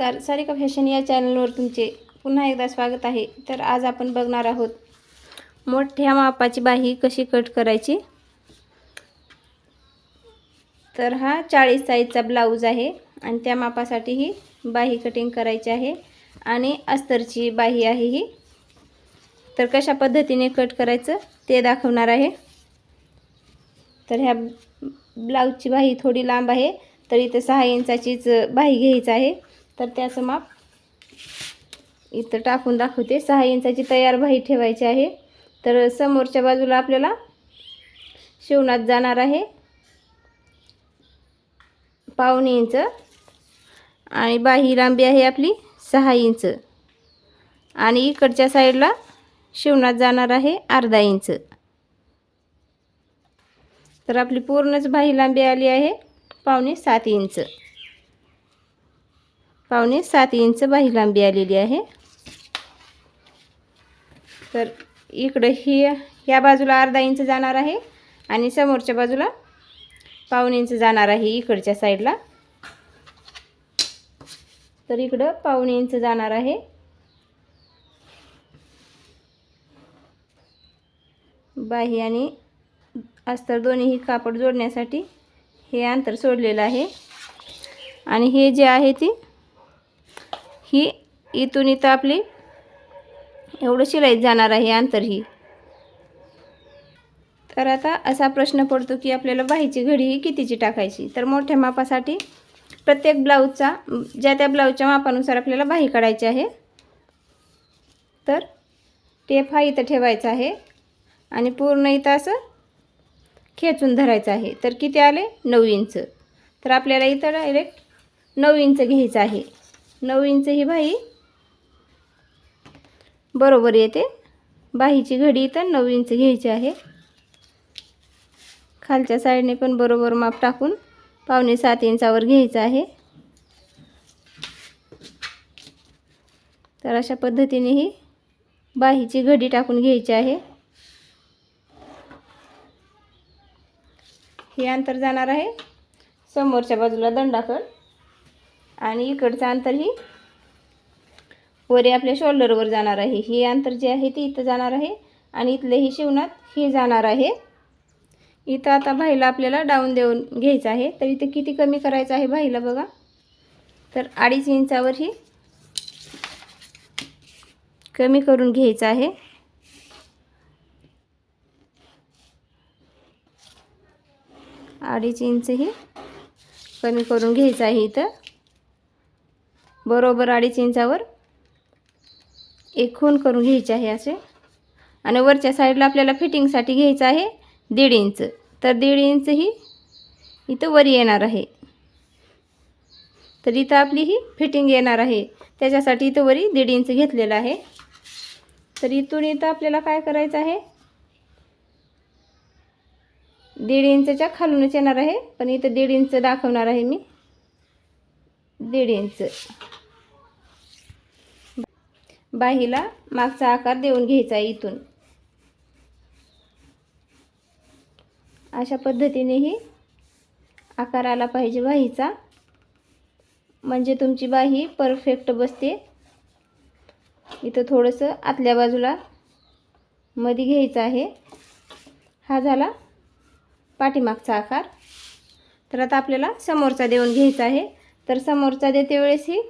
नमस्कार. सारिका फॅशन या चॅनलवर तुमचे पुन्हा एकदा स्वागत आहे. तर आज आपण बघणार आहोत मोठ्या मापाची बाही कशी कट करायची? तर हा चाळीस साईजचा ब्लाऊज आहे आणि त्या मापासाठी ही बाही कटिंग करायची आहे आणि अस्तरची बाही आहे ही. तर कशा पद्धतीने कट करायचं ते दाखवणार आहे. तर ह्या ब्लाऊजची बाही थोडी लांब आहे तर इथं सहा इंचाचीच बाही घ्यायचं आहे. तर त्याचं माप इथं टाकून दाखवते. सहा इंचाची तयार बाही ठेवायची आहे. तर समोरच्या बाजूला आपल्याला शिवणात जाणार आहे. पावणे इंच. आणि बाही लांबी आहे आपली सहा इंच. आणि इकडच्या साईडला शिवणात जाणार आहे अर्धा इंच. तर आपली पूर्णच बाही लांबी आली आहे पावणे सात इंच. पावणे सात इंच बाही लांबी आलेली आहे. तर इकडं ही ह्या बाजूला अर्धा इंच जाणार आहे आणि समोरच्या बाजूला पाऊण इंच जाणार आहे इकडच्या साईडला. तर इकडं पाऊण इंच जाणार आहे. बाही आणि अस्तर दोन्हीही कापड जोडण्यासाठी हे अंतर सोडलेलं आहे. आणि हे जे आहे ती ही इथून इथं आपली एवढं शिलाईत जाणार आहे अंतर ही. तर आता असा प्रश्न पडतो की आपल्याला बाहीची घडी ही कितीची टाकायची? तर मोठ्या मापासाठी प्रत्येक ब्लाऊजचा ज्या त्या ब्लाऊजच्या मापानुसार आपल्याला बाही काढायची आहे. तर टेप हा इथं ठेवायचा आहे आणि पूर्ण इथं असं खेचून धरायचं आहे. तर किती आले? नऊ इंच. तर आपल्याला इथं डायरेक्ट नऊ इंच घ्यायचं आहे. नऊ इंच ही बाही बरोबर येते. बाहीची घडी तर नऊ इंच घ्यायची आहे. खालच्या साईडने पण बरोबर माप टाकून पावणे सात इंचावर घ्यायचं आहे. तर अशा पद्धतीने ही बाहीची घडी टाकून घ्यायची आहे. हे अंतर जाणार आहे. समोरच्या बाजूला दंडाकड आणि इकडचं अंतर ही वरे आपल्या शोल्डरवर जाणार आहे. हे अंतर जे आहे ते इथं जाणार आहे आणि इथले ही शिवणात हे जाणार आहे. इथं आता भाईला आपल्याला डाऊन देऊन घ्यायचं आहे. तर इथे किती कमी करायचं आहे भाईला बघा. तर अडीच इंचावर ही कमी करून घ्यायचं आहे. अडीच इंच ही कमी करून घ्यायचं आहे इथं. बरोबर अडीच इंचावर एक खून करून घ्यायचे आहे असे. आणि वरच्या साईडला आपल्याला फिटिंगसाठी घ्यायचं आहे दीड इंच. तर दीड इंच ही इथं वरी येणार आहे. तर इथं आपली ही फिटिंग येणार आहे. त्याच्यासाठी इथं वरी दीड इंच घेतलेलं आहे. तर इथून इथं आपल्याला काय करायचं आहे? दीड इंचच्या खालूनच येणार आहे. पण इथं दीड इंच दाखवणार आहे मी. दीड इंच. बाहीला मागचा आकार देऊन घ्यायचा आहे इथून. अशा पद्धतीनेही आकार आला पाहिजे बाहीचा. म्हणजे तुमची बाही परफेक्ट बसते. इथं थोडंसं आतल्या बाजूला मध्ये घ्यायचं आहे. हा झाला पाठीमागचा आकार. तर आता आपल्याला समोरचा देऊन घ्यायचा आहे. तर समोरचा देते वेळेसही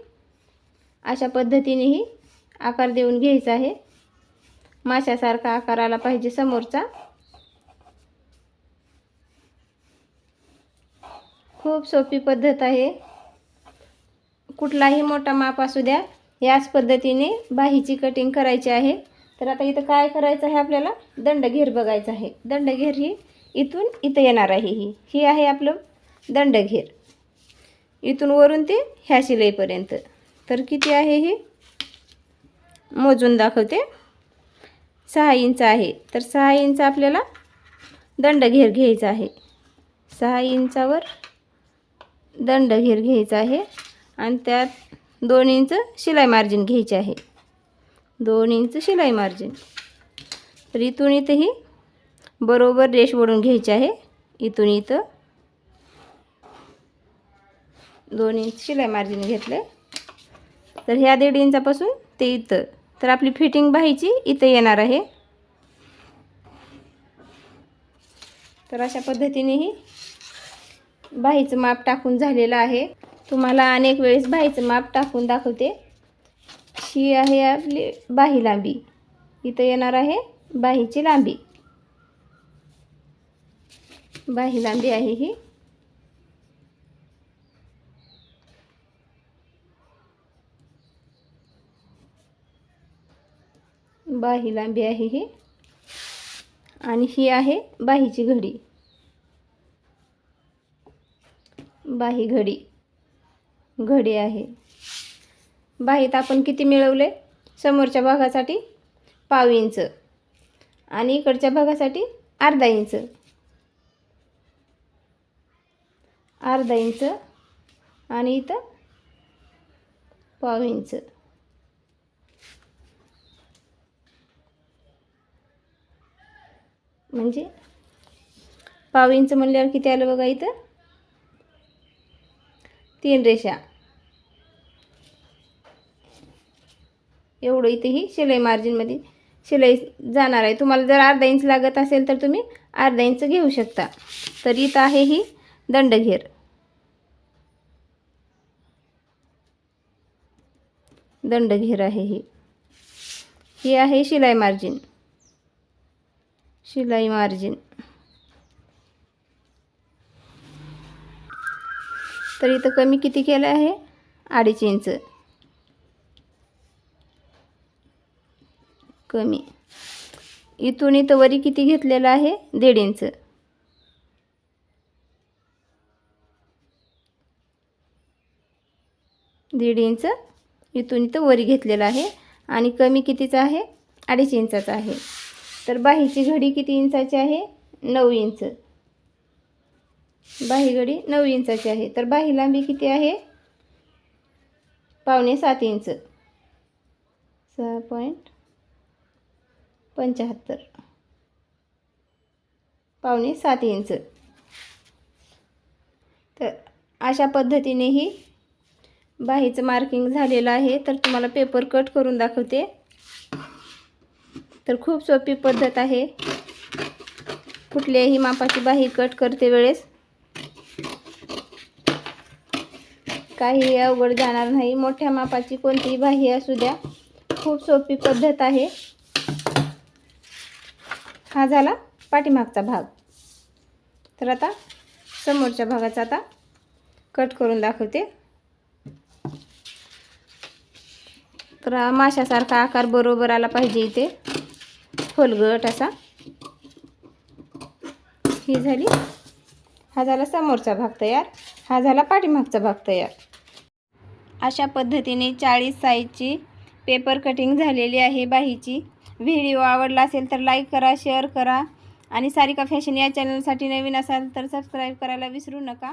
अशा पद्धतीनेही आकार देऊन घ्यायचा आहे. माशासारखा आकार आला पाहिजे समोरचा. खूप सोपी पद्धत आहे. कुठलाही मोठा माप असू द्या याच पद्धतीने बाहीची कटिंग करायची आहे. तर आता इथं काय करायचं आहे आपल्याला? दंडघेर बघायचं आहे. दंडघेर ही इथून इथं येणार आहे ही. ही आहे आपलं दंडघेर. इथून वरून ते ह्या शिलाईपर्यंत तर किती आहे ही? मोजून दाखवते. सहा इंच आहे. तर सहा इंच आपल्याला दंडघेर घ्यायचा आहे. सहा इंचावर दंडघेर घ्यायचा आहे. आणि त्यात दोन इंच शिलाई मार्जिन घ्यायचे आहे. दोन इंच शिलाई मार्जिन. तर इथून इथंही बरोबर रेश ओढून घ्यायची आहे. इथून इथं दोन इंच शिलाई मार्जिन घेतले तर ह्या दीड इंचापासून ते इथं. तर आपली फिटिंग बाहीची इथं येणार आहे. तर अशा पद्धतीने ही बाहीचं माप टाकून झालेलं आहे. तुम्हाला अनेक वेळेस बाहीचं माप टाकून दाखवते. ही आहे आपली बाही लांबी. इथं येणार आहे बाहीची लांबी. बाही लांबी आहे ही. बाही लांबी आहे ही. आणि ही आहे बाहीची घडी. बाही घडी. घडी आहे. बाहीत आपण किती मिळवले? समोरच्या भागासाठी पाव इंच. आणि इकडच्या भागासाठी अर्धा इंच. अर्धा इंच. आणि इथं पाव इंच. म्हणजे पाव इंच म्हणल्यावर किती आलं बघा इथं? तीन रेषा. एवढं इथे ही शिलाई मार्जिनमध्ये शिलाई जाणार आहे. तुम्हाला जर अर्धा इंच लागत असेल तर तुम्ही अर्धा इंच घेऊ शकता. तर इथं आहे ही दंडघेर. दंडघेर आहे ही. ही आहे शिलाई मार्जिन शिलाई मार्जिन. तर इथं कमी किती केलं आहे? अडीच इंच. कमी. इथून इथं वरी किती घेतलेलं आहे? दीड इंच. दीड इंच. इथून इथं वरी घेतलेलं आहे. आणि कमी कितीचं आहे? अडीच इंचाचं आहे. तर बाहीची घडी किती इंचाची आहे? नऊ इंच. बाही घडी नऊ इंचाची आहे. तर बाही लांबी किती आहे? पावणे सात इंच. सहा पॉईंट पंच्याहत्तर पावणे सात इंच. तर अशा पद्धतीनेही बाहीचं मार्किंग झालेलं आहे. तर तुम्हाला पेपर कट करून दाखवते. तर खूप सोपी पद्धत आहे. कुठल्याही मापाची बाही कट करते वेळेस. काही अवघड जाणार नाही. मोठ्या मापाची कोणतीही बाही असू द्या. खूप सोपी पद्धत आहे. हा झाला पाठीमागचा भाग. तर आता समोरच्या भागाचा आता कट करून दाखवते. तर माशासारखा आकार बरोबर आला पाहिजे इथे. खोलगट असा. ही झाली. हा झाला समोरचा भाग तयार. हा झाला पाठीमागचा भाग तयार. अशा पद्धतीने चाळीस साईजची पेपर कटिंग झालेली आहे बाहीची. व्हिडिओ आवडला असेल तर लाईक करा शेअर करा. आणि सारिका फॅशन या चॅनलसाठी नवीन असाल तर सबस्क्राईब करायला विसरू नका.